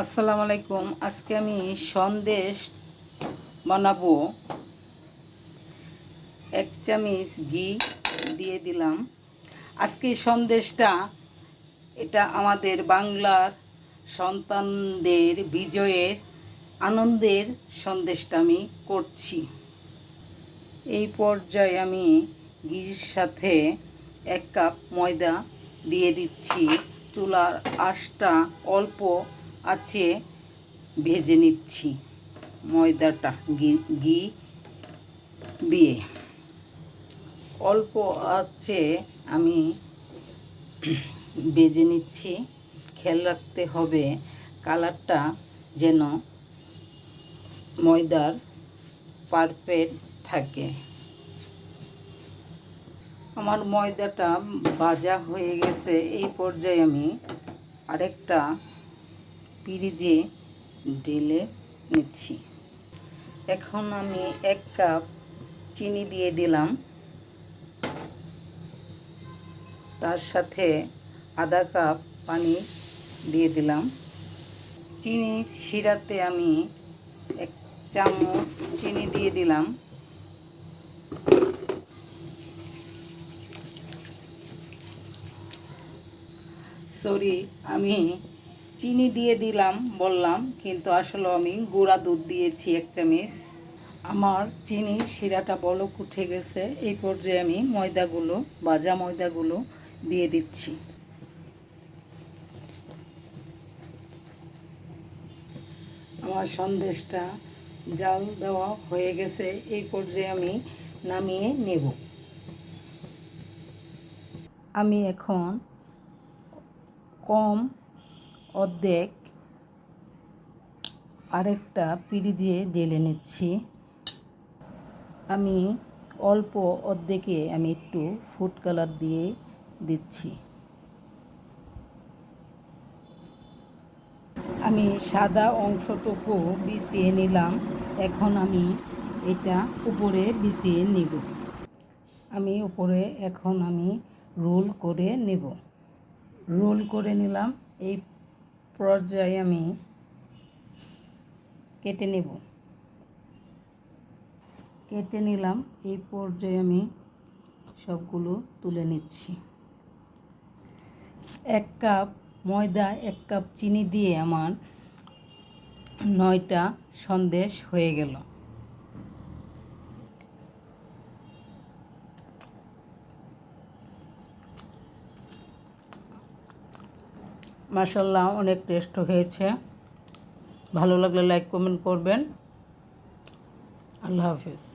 আসসালামু আলাইকুম। আজকে আমি সন্দেশ বানাবো। এক চামচ ঘি দিয়ে দিলাম। আজকে সন্দেশটা, এটা আমাদের বাংলার সন্তানদের বিজয়ের আনন্দের সন্দেশটা আমি করছি। এই পর্যায়ে আমি ঘির সাথে এক কাপ ময়দা দিয়ে দিচ্ছি। চুলার আঁশটা অল্প আছে, ভেজে নিচ্ছি ময়দাটা ঘি দিয়ে। অল্প আছে, আমি ভেজে নিচ্ছি। খেয়াল রাখতে হবে, কালারটা যেন ময়দার পারফেক্ট থাকে। আমার ময়দাটা ভাজা হয়ে গেছে, এই পর্যায়ে আমি আরেকটা পিরিজে ঢেলে নিচ্ছি। এখন আমি এক কাপ চিনি দিয়ে দিলাম। তার সাথে আধা কাপ পানি দিয়ে দিলাম। চিনির শিরাতে আমি এক চামচ চিনি দিয়ে দিলাম। সরি, আমি চিনি দিয়ে দিলাম, বললাম, কিন্তু আসলে আমি গুঁড়া দুধ দিয়েছি এক চামচ আমার চিনি শিরাটা বলক উঠে গেছে, এই পর্যায়ে আমি ময়দাগুলো, ভাজা ময়দাগুলো দিয়ে দিচ্ছি। আমার সন্দেশটা জাল দেওয়া হয়ে গেছে, এই পর্যায়ে আমি নামিয়ে নেব। আমি এখন কম অর্ধেক আরেকটা পিরিজে ঢেলে নিচ্ছি। আমি অল্প অর্ধেকে আমি একটু ফুড কালার দিয়ে দিচ্ছি। আমি সাদা অংশটুকু বিছিয়ে নিলাম। এখন আমি এটা উপরে বিছিয়ে নিব। আমি উপরে এখন আমি রোল করে নেব। রোল করে নিলাম। এই পর্যায়ে আমি কেটে নেব। কেটে নিলাম, এই পর্যায়ে আমি সবগুলো তুলে নিচ্ছি। এক কাপ ময়দা, এক কাপ চিনি দিয়ে আমার নয়টা সন্দেশ হয়ে গেল। মাসাল্লাহ অনেক টেস্ট হয়েছে। ভালো লাগলে লাইক কমেন্ট করবেন। আল্লাহ হাফিজ।